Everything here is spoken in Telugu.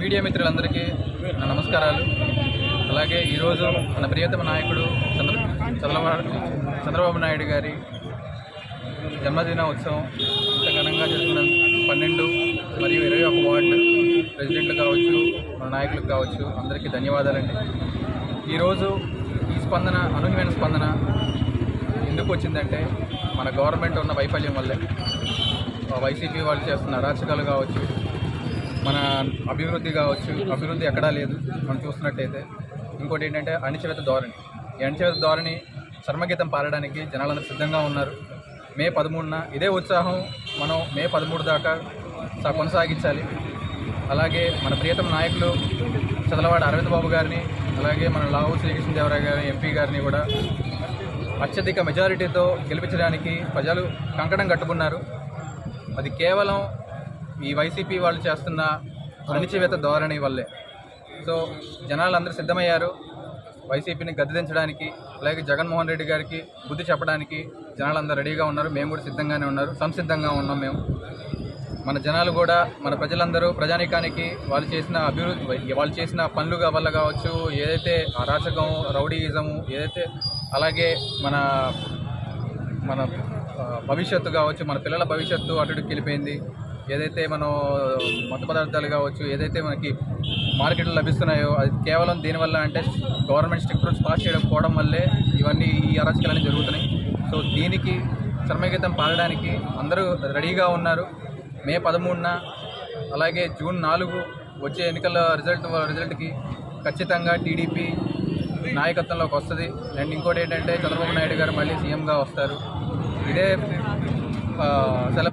మీడియా మిత్రులందరికీ నా నమస్కారాలు. అలాగే ఈరోజు మన ప్రియతమ నాయకుడు చంద్ర చంద్రబాబు చంద్రబాబు నాయుడు గారి జన్మదిన ఉత్సవం ఇంత ఘనంగా జరుగుతున్న పన్నెండు మరియు ఇరవై ఒక వార్డు ప్రెసిడెంట్లు కావచ్చు మన నాయకులు కావచ్చు అందరికీ ధన్యవాదాలండి. ఈరోజు ఈ స్పందన అనూహ్యమైన స్పందన ఎందుకు వచ్చిందంటే మన గవర్నమెంట్ ఉన్న వైఫల్యం వల్లే. వైసీపీ వాళ్ళు చేస్తున్న అరాచకాలు కావచ్చు మన అభివృద్ధి కావచ్చు అభివృద్ధి ఎక్కడా లేదు మనం చూస్తున్నట్టయితే. ఇంకోటి ఏంటంటే అణిచివేత ధోరణి. ఈ అణిచివేత ధోరణి చర్మగీతం పాడడానికి జనాలందరూ సిద్ధంగా ఉన్నారు. మే పదమూడున ఇదే ఉత్సాహం మనం మే పదమూడు దాకా స- కొనసాగించాలి. అలాగే మన ప్రియతమ నాయకులు చదలవాడ అరవింద్ బాబు గారిని అలాగే మన లావు శ్రీకృష్ణదేవరాయ గారి ఎంపీ గారిని కూడా అత్యధిక మెజారిటీతో గెలిపించడానికి ప్రజలు కంకణం కట్టుకున్నారు. అది కేవలం ఈ వైసీపీ వాళ్ళు చేస్తున్న అణిచివేత ధోరణి వల్లే. సో జనాలందరూ సిద్ధమయ్యారు. వైసీపీని గద్దెదించడానికి అలాగే జగన్మోహన్ రెడ్డి గారికి బుద్ధి చెప్పడానికి జనాలందరూ రెడీగా ఉన్నారు. మేము కూడా సిద్ధంగానే ఉన్నారు. సంసిద్ధంగా ఉన్నాం మేము. మన జనాలు కూడా మన ప్రజలందరూ ప్రజానీకానికి వాళ్ళు చేసిన అభివృద్ధి వాళ్ళు చేసిన పనులు వల్ల కావచ్చు ఏదైతే అరాచకం రౌడీయిజము ఏదైతే అలాగే మన మన భవిష్యత్తు కావచ్చు మన పిల్లల భవిష్యత్తు అటు వెళ్ళిపోయింది. ఏదైతే మనం మత్తు పదార్థాలు కావచ్చు ఏదైతే మనకి మార్కెట్లో లభిస్తున్నాయో అది కేవలం దీనివల్ల అంటే గవర్నమెంట్ స్ట్రిక్ట్ రూల్స్ పాస్ చేయడం పోవడం వల్లే ఇవన్నీ ఈ అరాచకాలన్నీ జరుగుతున్నాయి. సో దీనికి చర్మగీతం పాడడానికి అందరూ రెడీగా ఉన్నారు. మే పదమూడున అలాగే జూన్ నాలుగు వచ్చే ఎన్నికల రిజల్ట్ రిజల్ట్కి ఖచ్చితంగా టీడీపీ నాయకత్వంలోకి వస్తుంది. అండ్ ఇంకోటి ఏంటంటే చంద్రబాబు నాయుడు గారు మళ్ళీ సీఎంగా వస్తారు. ఇదే సెలబ్రేట్